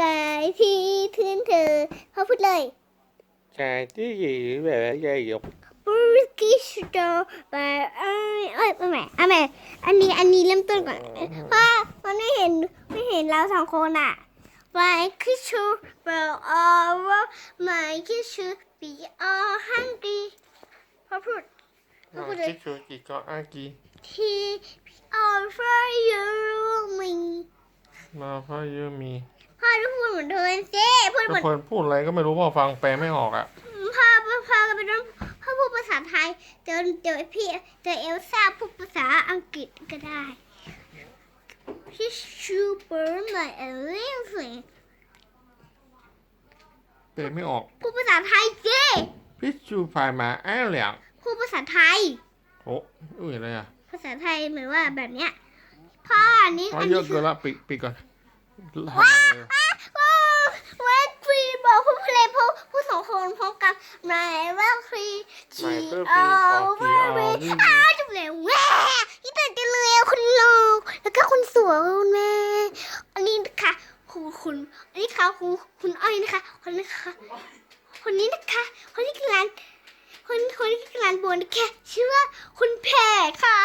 กายที่ทื่นเธอเขาพูดเลยกายที่หยีแบบใหญ่หยกบริกิชโตบายเอ้ยเอ้ยเอาใหม่เอาใหม่อันนี้อันนี้เริ่มต้นก่อนเพราะว่ามันไม่เห็นไม่เห็นเราสองคนอะ My kitchen will all my kitchen be all hungry พอพูดพอพูดเลยคิดชูกิก็อากี He all for you me มา ดเหมือนเธอเจ๊พูดเหทุมืกอนคนพูดอะไรก็ไม่รู้พ่อฟังแปลไม่ออกอะพ่อพ่อพ่อก็เป็นพ่อพูดภาษาไทยเดี๋ยวเดี๋ยวพี่เดี๋ยวเอลซ่าพูดภาษาอังกฤษก็ได้ He's super my amazing แปลไม่ออกพูดภาษาไทยเจ๊พิชูพายมาแอ้เหลียงพูดภาษาไทยโอ้อุ้ยอะไรอะภาษาไทยเหมือนว่าแบบเนี้ยพ่ออันนี้อ๋ออันเยนี้อะเกินละปิดปิดก่อนทำไม ว้า อะ อะว้าเวทฟรีบอกผู้เพลย์ผู้ผู้สองคนพร้อมกันนายเวทฟรี ชีโอเวอร์เวอ้าวจุ๊บเลยแว่ที่ตื่นจเลยอะคุณลองแล้วก็คุณสวยคุณแม่ อันนี้นะคะคุณคุณ อันนี้ค่ะคุณคุณอ้อยนะคะคนนี้ค่ะคนนี้นะคะคนนี้คือร้านคนคนนี้คือร้านบนนะคะชื่อว่าคุณแพรค่ะ